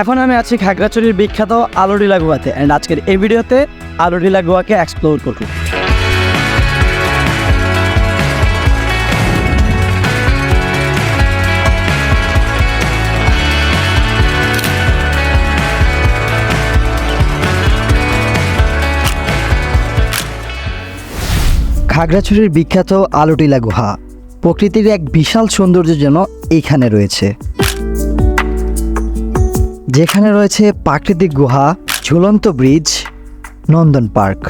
এখন আমি আছি খাগড়াছড়ির বিখ্যাত আলোডিলা গুহাতে অ্যান্ড আজকের এই ভিডিওতে আলোডিলা গুহাকে এক্সপ্লোর করব। খাগড়াছড়ির বিখ্যাত আলোটিলা গুহা প্রকৃতির এক বিশাল সৌন্দর্য যেন এইখানে রয়েছে। যেখানে রয়েছে প্রাকৃতিক গুহা, ঝুলন্ত ব্রিজ, নন্দন পার্ক।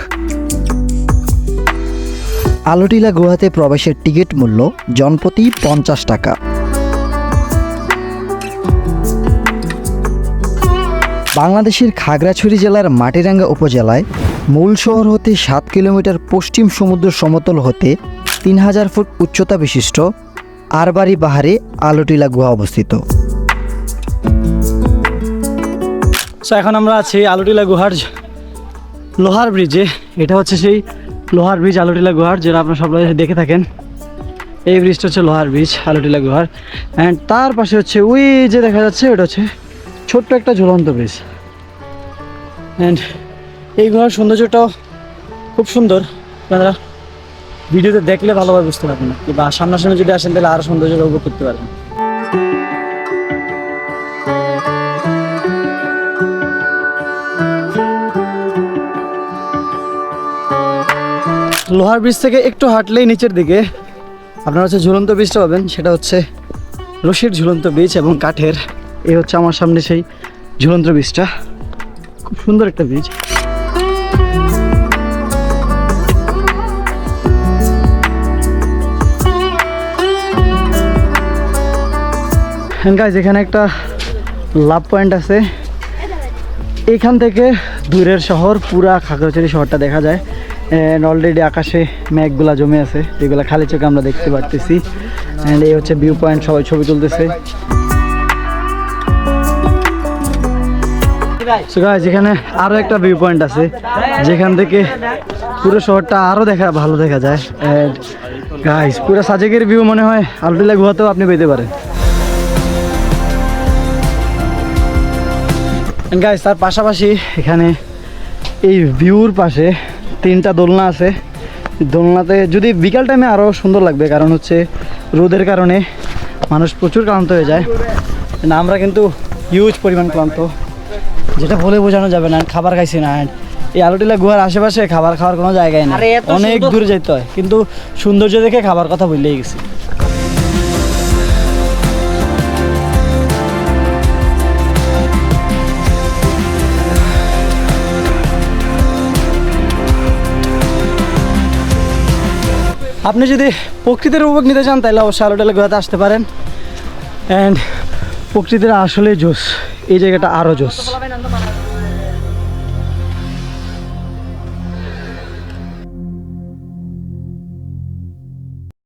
আলোটিলা গুহাতে প্রবেশের টিকিট মূল্য জনপ্রতি পঞ্চাশ টাকা। বাংলাদেশের খাগড়াছড়ি জেলার মাটিরাঙ্গা উপজেলায় মূল শহর হতে সাত কিলোমিটার পশ্চিম সমুদ্র সমতল হতে তিন হাজার ফুট উচ্চতা বিশিষ্ট আরবারি পাহাড়ে আলোটিলা গুহা অবস্থিত। সো এখন আমরা আছি আলোটিলা গুহার লোহার ব্রিজে এটা হচ্ছে সেই লোহার ব্রিজ আলোটিলা গুহার, যেটা আপনারা সবাই দেখে থাকেন। এই ব্রিজটা হচ্ছে লোহার ব্রিজ আলোটিলা গুহার। অ্যান্ড তার পাশে হচ্ছে ওই যে দেখা যাচ্ছে, ওটা হচ্ছে ছোট্ট একটা ঝুলন্ত ব্রিজ অ্যান্ড এই গুহার সৌন্দর্যটাও খুব সুন্দর। আপনারা ভিডিওতে দেখলে ভালোভাবে বুঝতে পারবেন। না বা সামনাসামনি যদি আসেন, তাহলে আরও সৌন্দর্য উপভোগ করতে পারবেন। লোহার ব্রিজ থেকে একটু হাঁটলেই নিচের দিকে। আপনারা হচ্ছে ঝুলন্ত ব্রিজটা পাবেন, সেটা হচ্ছে রশির ঝুলন্ত ব্রিজ এবং কাঠের। এ হচ্ছে আমার সামনে সেই ঝুলন্ত ব্রিজটা খুব সুন্দর একটা ব্রিজ গাইজ এখানে একটা লাভ পয়েন্ট আছে। এখান থেকে দূরের শহর, পুরা খাগড়াছড়ি শহরটা দেখা যায়। অ্যান্ড অলরেডি আকাশে মেঘগুলা জমে আছে, যেগুলো খালি চোখে আমরা দেখতে পারতেছি। অ্যান্ড এই হচ্ছে ভিউ পয়েন্ট সবাই ছবি তুলতেছে। এখানে আরও একটা ভিউ পয়েন্ট আছে, যেখান থেকে পুরো শহরটা আরও দেখা, ভালো দেখা যায়। গাইস পুরো সাজেকের ভিউ মনে হয় আলটিলা গুহাতেও আপনি পেতে পারেন। গাইস তার পাশাপাশি এখানে এই ভিউর পাশে তিনটা দোলনা আছে। দোলনাতে যদি বিকাল টাইমে আরও সুন্দর লাগবে কারণ হচ্ছে রোদের কারণে মানুষ প্রচুর ক্লান্ত হয়ে যায়। না আমরা কিন্তু হিউজ পরিমাণ ক্লান্ত। যেটা বলে বোঝানো যাবে না খাবার খাইছি না। এই আলোটিলা গুহার আশেপাশে খাবার খাওয়ার কোনো জায়গায় না অনেক দূরে যেতে হয়। কিন্তু সৌন্দর্য দেখে খাবার কথা বললেই গেছি। আপনি যদি প্রকৃতির উপভোগ নিতে চান, তাহলে অবশ্যই আলোটালে গুহাতে আসতে পারেন। অ্যান্ড প্রকৃতির আসলে জোস এই জায়গাটা আরও জোস